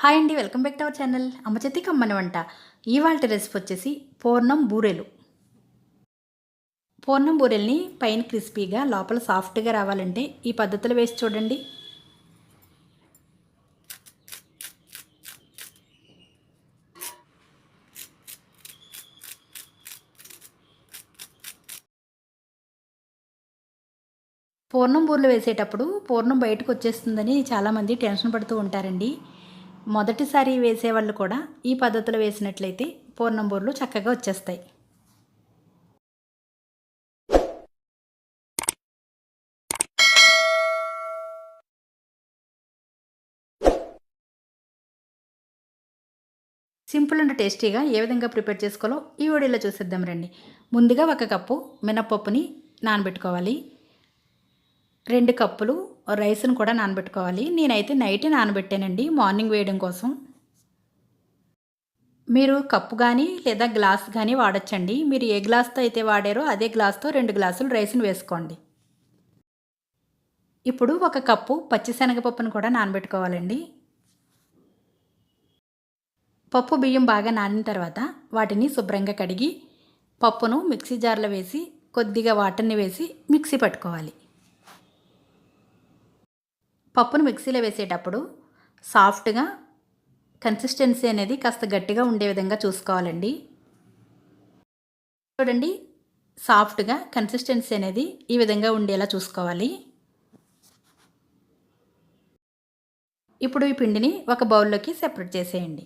Hi అండి welcome back to our channel. అమ్మ చేతి కమ్మని వంట. ఇవాళ రెసిపీ వచ్చేసి పూర్ణం బూరెలు. పూర్ణం బూరెల్ని పైన క్రిస్పీగా లోపల సాఫ్ట్గా రావాలంటే ఈ పద్ధతిలో వేసి చూడండి. పూర్ణం బూరెలు వేసేటప్పుడు పూర్ణం బయటకు వచ్చేస్తుందని చాలామంది టెన్షన్ పడుతూ ఉంటారండి. మొదటిసారి వేసేవాళ్ళు కూడా ఈ పద్ధతిలో వేసినట్లయితే పూర్ణం బూరెలు చక్కగా వచ్చేస్తాయి. సింపుల్ అండ్ టేస్టీగా ఏ విధంగా ప్రిపేర్ చేసుకోవాలో ఈ వీడియోలో చూసేద్దాం రండి. ముందుగా ఒక కప్పు మినప్పప్పుని నానబెట్టుకోవాలి. రెండు కప్పులు రైస్ను కూడా నానబెట్టుకోవాలి. నేనైతే నైట్ నానబెట్టానండి మార్నింగ్ వేయడం కోసం. మీరు కప్పు కానీ లేదా గ్లాస్ కానీ వాడచ్చండి. మీరు ఏ గ్లాస్తో అయితే వాడారో అదే గ్లాస్తో రెండు గ్లాసులు రైస్ని వేసుకోండి. ఇప్పుడు ఒక కప్పు పచ్చిశనగపప్పును కూడా నానబెట్టుకోవాలండి. పప్పు బియ్యం బాగా నానిన తర్వాత వాటిని శుభ్రంగా కడిగి పప్పును మిక్సీ జార్లో వేసి కొద్దిగా వాటర్ని వేసి మిక్సీ పట్టుకోవాలి. పప్పును మిక్సీలో వేసేటప్పుడు సాఫ్ట్గా కన్సిస్టెన్సీ అనేది కాస్త గట్టిగా ఉండే విధంగా చూసుకోవాలండి. చూడండి సాఫ్ట్గా కన్సిస్టెన్సీ అనేది ఈ విధంగా ఉండేలా చూసుకోవాలి. ఇప్పుడు ఈ పిండిని ఒక బౌల్లోకి సెపరేట్ చేసేయండి.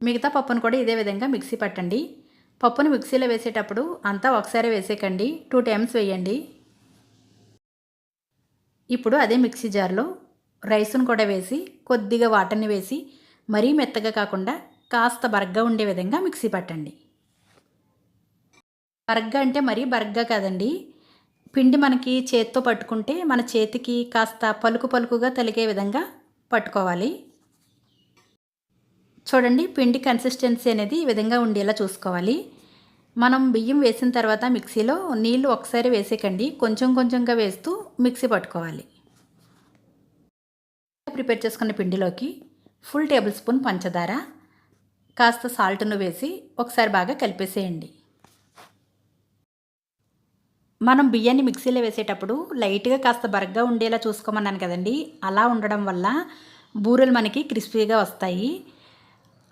మిగతా పప్పును కూడా ఇదే విధంగా మిక్సీ పట్టండి. పప్పును మిక్సీలో వేసేటప్పుడు అంతా ఒకసారి వేసేకండి టూ టైమ్స్ వేయండి. ఇప్పుడు అదే మిక్సీ జార్లో రైస్ను కూడా వేసి కొద్దిగా వాటర్ని వేసి మరీ మెత్తగా కాకుండా కాస్త బరగ్గా ఉండే విధంగా మిక్సీ పట్టండి. బరగ్గా అంటే మరీ బరగ్గా కాదండి. పిండి మనకి చేత్తో పట్టుకుంటే మన చేతికి కాస్త పలుకు పలుకుగా తలిగే విధంగా పట్టుకోవాలి. చూడండి పిండి కన్సిస్టెన్సీ అనేది ఈ విధంగా ఉండేలా చూసుకోవాలి. మనం బియ్యం వేసిన తర్వాత మిక్సీలో నీళ్ళు ఒకసారి వేసేకండి. కొంచెం కొంచెంగా వేస్తూ మిక్సీ పట్టుకోవాలి. ప్రిపేర్ చేసుకున్న పిండిలోకి ఫుల్ టేబుల్ స్పూన్ పంచదార కాస్త సాల్ట్ను వేసి ఒకసారి బాగా కలిపేసేయండి. మనం బియ్యాన్ని మిక్సీలో వేసేటప్పుడు లైట్గా కాస్త బరగ్గా ఉండేలా చూసుకోమన్నాను కదండి. అలా ఉండడం వల్ల బూరెలు మనకి క్రిస్పీగా వస్తాయి.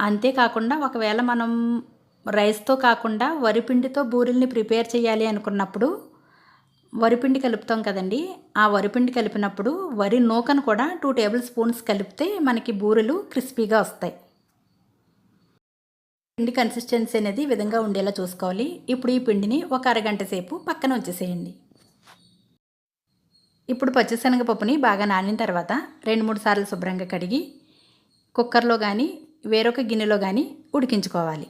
అంతేకాకుండా ఒకవేళ మనం రైస్తో కాకుండా వరిపిండితో బూరెల్ని ప్రిపేర్ చేయాలి అనుకున్నప్పుడు వరిపిండి కలుపుతాం కదండి. ఆ వరిపిండి కలిపినప్పుడు వరి నూకను కూడా టూ టేబుల్ స్పూన్స్ కలిపితే మనకి బూరెలు క్రిస్పీగా వస్తాయి. పిండి కన్సిస్టెన్సీ అనేది ఈ విధంగా ఉండేలా చూసుకోవాలి. ఇప్పుడు ఈ పిండిని ఒక అరగంట సేపు పక్కన ఉంచేసేయండి. ఇప్పుడు పచ్చిశనగపప్పుని బాగా నానిన తర్వాత రెండు మూడు సార్లు శుభ్రంగా కడిగి కుక్కర్లో కానీ వేరొక గిన్నెలో కానీ ఉడికించుకోవాలి.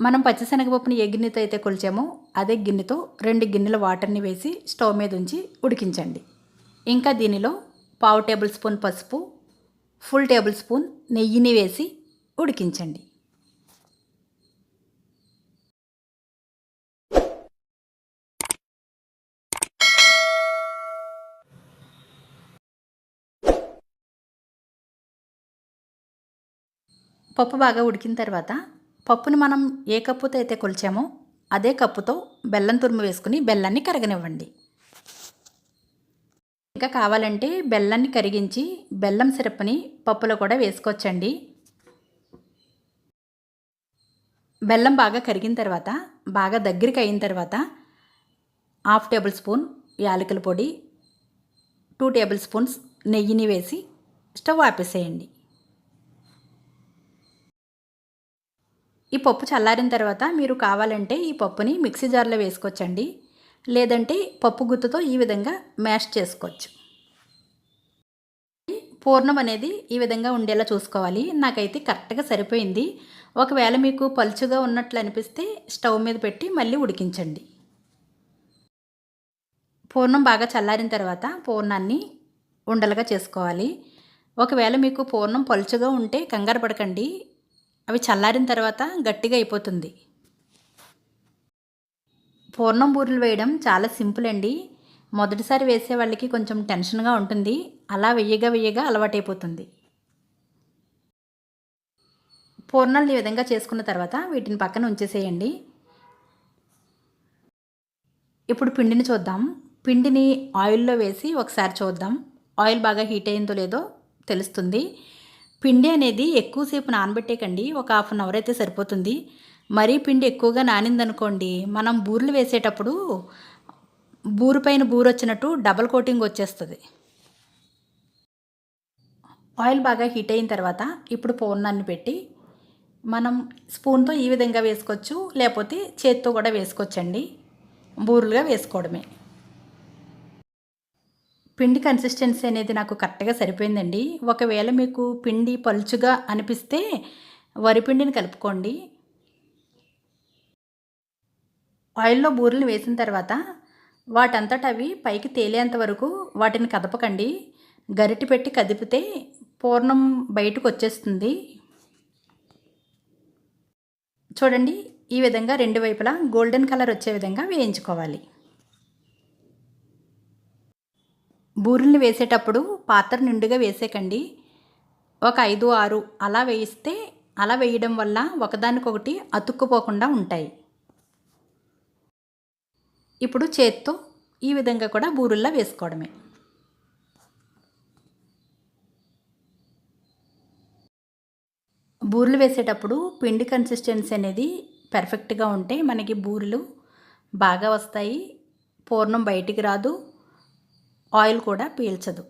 మనం పచ్చిశనగపప్పుని ఏ గిన్నెతో అయితే కొలిచామో అదే గిన్నెతో రెండు గిన్నెల వాటర్ని వేసి స్టవ్ మీద ఉంచి ఉడికించండి. ఇంకా దీనిలో పావు టేబుల్ స్పూన్ పసుపు ఫుల్ టేబుల్ స్పూన్ నెయ్యిని వేసి ఉడికించండి. పప్పు బాగా ఉడికిన తర్వాత పప్పుని మనం ఏ కప్పుతో అయితే కొలిచామో అదే కప్పుతో బెల్లం తురుము వేసుకుని బెల్లాన్ని కరగనివ్వండి. ఇంకా కావాలంటే బెల్లాన్ని కరిగించి బెల్లం సిరప్ని పప్పులో కూడా వేసుకోవచ్చండి. బెల్లం బాగా కరిగిన తర్వాత బాగా దగ్గరికి అయిన తర్వాత హాఫ్ టేబుల్ స్పూన్ యాలకుల పొడి టూ టేబుల్ స్పూన్స్ నెయ్యిని వేసి స్టవ్ ఆపేసేయండి. ఈ పప్పు చల్లారిన తర్వాత మీరు కావాలంటే ఈ పప్పుని మిక్సీ జార్లో వేసుకోవచ్చండి. లేదంటే పప్పు గుత్తుతో ఈ విధంగా మ్యాష్ చేసుకోవచ్చు. పూర్ణం అనేది ఈ విధంగా ఉండేలా చూసుకోవాలి. నాకైతే కరెక్ట్గా సరిపోయింది. ఒకవేళ మీకు పలుచుగా ఉన్నట్లు అనిపిస్తే స్టవ్ మీద పెట్టి మళ్ళీ ఉడికించండి. పూర్ణం బాగా చల్లారిన తర్వాత పూర్ణాన్ని ఉండలుగా చేసుకోవాలి. ఒకవేళ మీకు పూర్ణం పలుచుగా ఉంటే కంగారు పడకండి. అవి చల్లారిన తర్వాత గట్టిగా అయిపోతుంది. పూర్ణం బూరెలు వేయడం చాలా సింపుల్ అండి. మొదటిసారి వేసే వాళ్ళకి కొంచెం టెన్షన్గా ఉంటుంది. అలా వెయ్యగా వెయ్యగా అలవాటైపోతుంది. పూర్ణాలు ఈ విధంగా చేసుకున్న తర్వాత వీటిని పక్కన ఉంచేసేయండి. ఇప్పుడు పిండిని చూద్దాం. పిండిని ఆయిల్లో వేసి ఒకసారి చూద్దాం. ఆయిల్ బాగా హీట్ అయిందో లేదో తెలుస్తుంది. పిండి అనేది ఎక్కువసేపు నానబెట్టేకండి. ఒక హాఫ్ అన్ అవర్ అయితే సరిపోతుంది. మరీ పిండి ఎక్కువగా నానిందనుకోండి మనం బూరెలు వేసేటప్పుడు బూరు పైన బూరు వచ్చినట్టు డబల్ కోటింగ్ వచ్చేస్తుంది. ఆయిల్ బాగా హీట్ అయిన తర్వాత ఇప్పుడు పూర్ణాన్ని పెట్టి మనం స్పూన్తో ఈ విధంగా వేసుకోవచ్చు లేకపోతే చేత్తో కూడా వేసుకోవచ్చండి. బూరులుగా వేసుకోవడమే. పిండి కన్సిస్టెన్సీ అనేది నాకు కరెక్ట్గా సరిపోయిందండి. ఒకవేళ మీకు పిండి పలుచుగా అనిపిస్తే వరిపిండిని కలుపుకోండి. ఆయిల్లో బూరెలు వేసిన తర్వాత వాటంతట అవి పైకి తేలేంత వరకు వాటిని కదపకండి. గరిటె పెట్టి కదిపితే పూర్ణం బయటకు వచ్చేస్తుంది. చూడండి ఈ విధంగా రెండు వైపులా గోల్డెన్ కలర్ వచ్చే విధంగా వేయించుకోవాలి. బూరెల్ని వేసేటప్పుడు పాత్ర నిండుగా వేసేకండి. ఒక ఐదు ఆరు అలా వేయిస్తే అలా వేయడం వల్ల ఒకదానికొకటి అతుక్కుపోకుండా ఉంటాయి. ఇప్పుడు చేత్తో ఈ విధంగా కూడా బూరుల్లా వేసుకోవడమే. బూరెలు వేసేటప్పుడు పిండి కన్సిస్టెన్సీ అనేది పెర్ఫెక్ట్గా ఉంటే మనకి బూరెలు బాగా వస్తాయి. పూర్ణం బయటికి రాదు. ఆయిల్ కూడా పీల్చదు.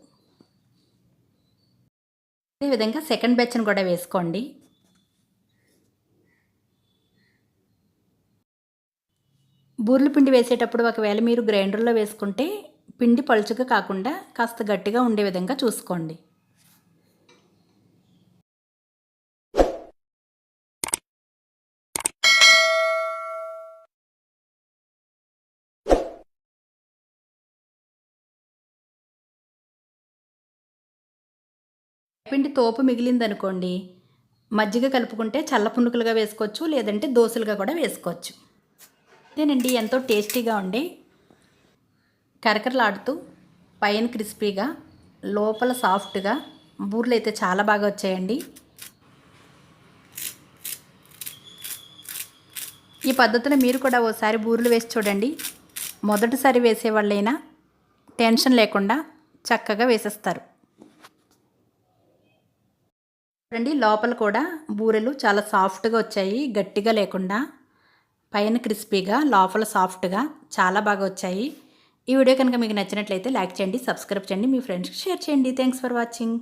అదేవిధంగా సెకండ్ బ్యాచ్ని కూడా వేసుకోండి. బూర్లు పిండి వేసేటప్పుడు ఒకవేళ మీరు గ్రైండర్లో వేసుకుంటే పిండి పలుచుగా కాకుండా కాస్త గట్టిగా ఉండే విధంగా చూసుకోండి. పిండి తోపు మిగిలిందనుకోండి మజ్జిగ కలుపుకుంటే చల్ల పునుకులుగా వేసుకోవచ్చు లేదంటే దోశలుగా కూడా వేసుకోవచ్చు. ఇదేనండి ఎంతో టేస్టీగా ఉండి కరకరలాడుతూ పైన క్రిస్పీగా లోపల సాఫ్ట్గా బూర్లు అయితే చాలా బాగా వచ్చాయండి. ఈ పద్ధతిలో మీరు కూడా ఓసారి బూరెలు వేసి చూడండి. మొదటిసారి వేసేవాళ్ళైనా టెన్షన్ లేకుండా చక్కగా వేసేస్తారు. చూడండి లోపల కూడా బూరెలు చాలా సాఫ్ట్గా వచ్చాయి గట్టిగా లేకుండా పైన క్రిస్పీగా లోపల సాఫ్ట్గా చాలా బాగా వచ్చాయి. ఈ వీడియో కనుక మీకు నచ్చినట్లయితే లైక్ చేయండి సబ్స్క్రైబ్ చేయండి మీ ఫ్రెండ్స్కి షేర్ చేయండి. Thanks for watching